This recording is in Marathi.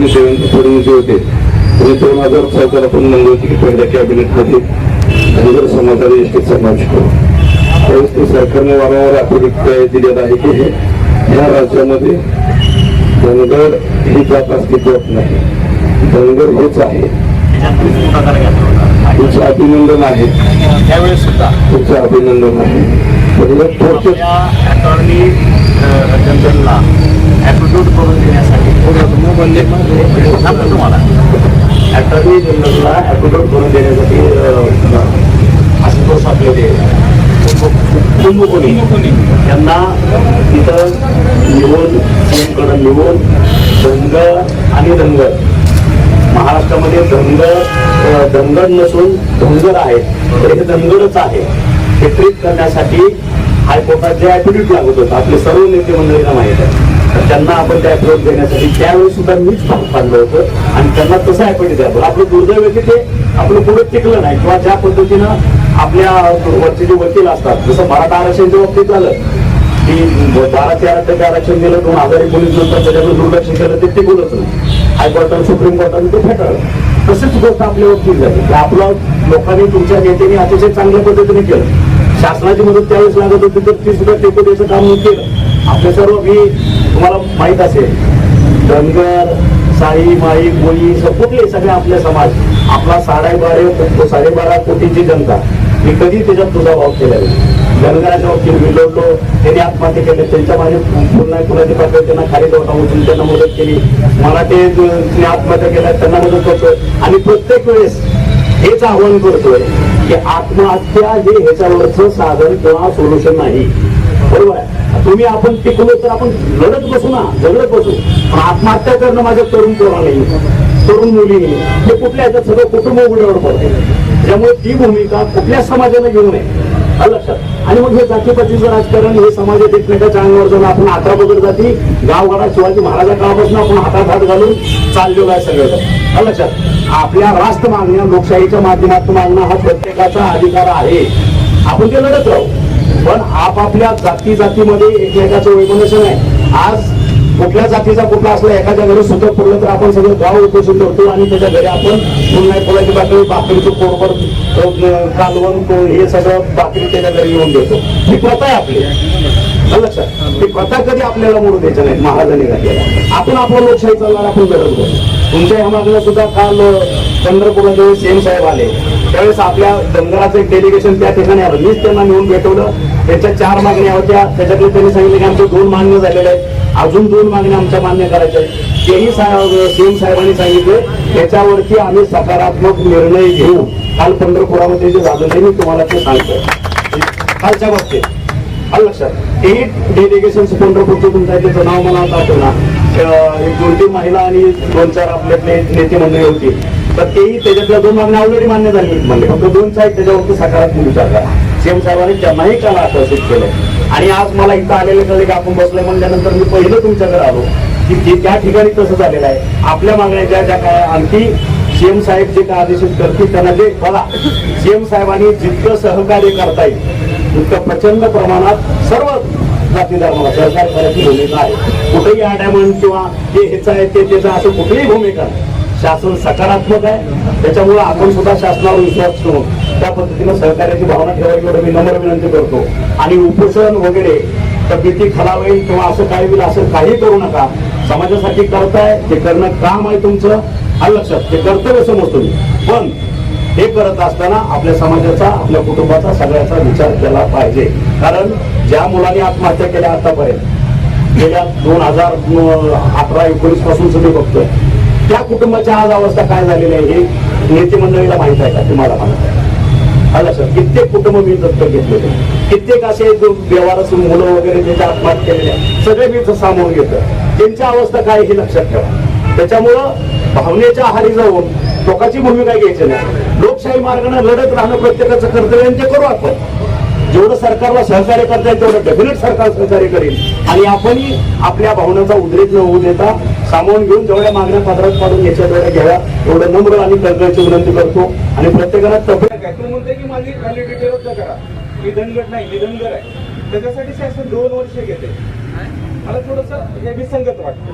एकोणीस देवेंद्र फडणवीस जे होते त्यांनी दोन हजार चौदाला पण म्हणलं होते की पहिल्या कॅबिनेटमध्ये धनगर समाजाला एसटीत समावेश करू. त्यावेळेस ते सरकारने वारंवार अतिरिक्त दिलेला आहे की हे ह्या राज्यामध्ये धनगर ही जात अस्तित्वात नाही. धनगर हेच आहे. तुमचं अभिनंदन आहे. त्यावेळेस सुद्धा. तुमचं अभिनंदन आहे. थोडक्यात अटॉर्नी जनरलला ॲप्टिट्यूड करून देण्यासाठी सांगतो तुम्हाला. अटॉर्नी जनरलला ॲप्टिट्यूड करून देण्यासाठी आशुतोष आपले ते. कुंभकोणी त्यांना तिथं निवड सीएमकडं निवड आणि धनगर महाराष्ट्रामध्ये धनगर अ, धनगर नसून धनगर आहेत तर हे धनगरच आहे. हे ट्रीट करण्यासाठी हायकोर्टात जे ॲफिडेविट लागत होतं आपले सर्व नेते मंडळींना माहीत आहे. त्यांना आपण त्या अप्रोच देण्यासाठी त्यावेळी सुद्धा मीच भाग पाडलं होतं. आणि त्यांना तसं ॲफिडेविट द्यावं आपलं दुर्दैव की ते आपलं पुढे टिकलं नाही किंवा ज्या पद्धतीनं आपल्या वरचे जे वकील असतात जसं मराठा आरक्षणच्या बाबतीत झालं की बारा तेरा टक्के आरक्षण दिलं दोन हजार एकोणीस नंतर त्याच्याकडे दुर्लक्ष केलं ते टिकूनच नाही हायकोर्टानं सुप्रीम कोर्टानं ते फेटाळलं. तसेच गोष्ट आपल्या वकील झाली. की आपलं लोकांनी तुमच्या नेत्यांनी अतिशय चांगल्या पद्धतीने केलं. शासनाची मदत त्यावेळेस लागत होती तर ती सुद्धा टेकू द्यायचं काम केलं. आपले सर्व मी तुम्हाला माहीत असेल धनगर साई माई कोळी कुठले सगळे आपले समाज आपला साडेबारा साडेबारा कोटीची जनता मी कधी त्याच्यात तुझा भाव केला धनगराच्या बाबतीत मी लढलो त्यांनी आत्महत्या केले त्यांच्या माझे पुन्हा कुणाची पाठवत त्यांना खाली लोटा उचलून त्यांना मदत केली. मला ते आत्महत्या केल्या त्यांना मदत करतोय. आणि प्रत्येक वेळेस हेच आव्हान करतोय की आत्महत्या हे ह्याच्यावरचं साधन किंवा सोल्युशन नाही. बरोबर आहे? तुम्ही आपण टिकलो तर आपण लढत बसू ना झगडत बसू. पण आत्महत्या करणं माझ्या तरुण पोराने तरुण मुलीने हे कुठल्या ह्याच्यात सगळं कुटुंब उघड्यावर पडते त्यामुळे ती भूमिका कुठल्या समाजाने घेऊ नये लक्षात. आणि मग हे जातीपातीचं राजकारण हे समाजात एकमेकाच्या अंगावर जाऊन आपण अठरा बदल जाती गावगाडा शिवाजी महाराजा काळापासून आपण हातात हात घालून चाललेलो आहे सगळं लक्षात. आपल्या राष्ट्र मागण्या लोकशाहीच्या माध्यमातून मागणं हा प्रत्येकाचा अधिकार आहे. आपण ते लढत राहू. पण आपापल्या जाती जातीमध्ये एकमेकाचं वैमनशन आहे. आज कुठल्या जातीचा कुठला असला एखाद्या घरी सुद्धा पडलं तर आपण सगळं गाव उपस्थित करतो आणि त्याच्या घरी आपण पुन्हा फुलाची बाकरी बाकरीचं कोरभर कालवण हे सगळं बाकरी त्याच्या घरी येऊन देतो. ही प्रथा आहे आपली. लक्षात ती प्रथा कधी आपल्याला मोडू द्यायच्या नाही महाराजांनी घातलेला आपण आपला लोकशाही चालणार आपण गरज तुमच्या ह्या मागण्या सुद्धा काल अं, सेम साहेब आले. त्यावेळेस आपल्या डोंगराचं एक डेलिगेशन त्या ठिकाणी आलं मीच त्यांना नेऊन भेटवलं. त्यांच्या चार मागण्या होत्या. त्याच्यातले त्यांनी सांगितलं की आमचे दोन मान्य झालेले आहेत. अजून दोन मागण्या आमच्या मान्य करायच्या आहेत. तेही सीएम साहेबांनी सांगितले त्याच्यावरती आम्ही सकारात्मक निर्णय घेऊ. काल पंढरपुरामध्ये जे झालं ते मी तुम्हाला ते सांगतोय. कालच्या बाबतीत. आलं लक्षात तेही डेलिगेशन पंढरपूरचं तुमचं त्याचं नाव मला आता एक दोन तीन महिला आणि दोन चार आपल्यातले नेते मंडळी होती. तर तेही त्याच्यातल्या दोन मागण्या ऑलरेडी मान्य झाली म्हणले फक्त दोन साहेब त्याच्यावरती सकारात्मक विचार करा. सीएम साहेबांनी त्यांनाही काल आकर्षित केलं. आणि आज मला इथं आलेलं कळलं की आपण बसलोय म्हणल्यानंतर मी पहिलं तुमच्याकडे आलो की जे त्या ठिकाणी तसं झालेलं आहे आपल्या मागण्या ज्या ज्या काय आणखी सीएम साहेब जे काय आदेशित करतील त्यांना जे बघा सीएम साहेबांनी जितकं सहकार्य करता येईल इतकं प्रचंड प्रमाणात सर्व जाती धर्माला सरकार करायची भूमिका आहे. कुठेही आडामन किंवा हे ह्याचं आहे ते त्याचं असं कुठलीही भूमिका शासन सकारात्मक आहे. त्याच्यामुळे आपण सुद्धा शासनावर विश्वास ठेवून त्या पद्धतीनं सहकार्याची भावना ठेवायची एवढं मी नम्र विनंती करतो. आणि उपोषण वगैरे तब्येती खराब किंवा असं काही होईल असं काही करू नका. समाजासाठी करताय ते करणं काम आहे तुमचं. हा लक्षात ते कर्तव्य समजतो पण हे करत असताना आपल्या समाजाचा आपल्या कुटुंबाचा सगळ्याचा विचार केला पाहिजे. कारण ज्या मुलांनी आत्महत्या केल्या आतापर्यंत गेल्या दोन हजार अठरा एकोणीसपासून सगळे बघतोय. त्या कुटुंबाच्या आज अवस्था काय झालेली आहे हे नेते मंडळीला माहीत आहे का? तुम्हाला माहीत आहे. आलं सर कित्येक कुटुंब मी दत्तक घेतलेले कित्येक असे जो व्यवहाराचे मुलं वगैरे ज्याच्या आत्महत्या केलेल्या सगळे मी सामोर सामावून घेतो त्यांची अवस्था काय हे लक्षात ठेवा. त्याच्यामुळं भावनेच्या आहारी जाऊन लोकांची भूमिका घ्यायची नाही. लोकशाही मार्गाने लढत राहणं प्रत्येकाचं कर्तव्य आणि ते करू आपण. जेवढं सरकारला सहकार्य करता येईल तेवढं डेफिनेट सरकार सहकार्य करेल. आणि आपणही आपल्या भावनांचा उद्रेक न होऊ देता सामावून घेऊन जेवढ्या मागण्या पदरात पाडून याच्या तेवढ्या घ्याव्या एवढं नम्र आणि कळकळीची विनंती करतो. आणि प्रत्येकाला तब्येत काय म्हणते की माझी व्हॅलिडिटी रद्द करा. मी नाही मी आहे. त्याच्यासाठी शासन दोन वर्ष घेते. मला थोडस हे विसंगत वाटतं.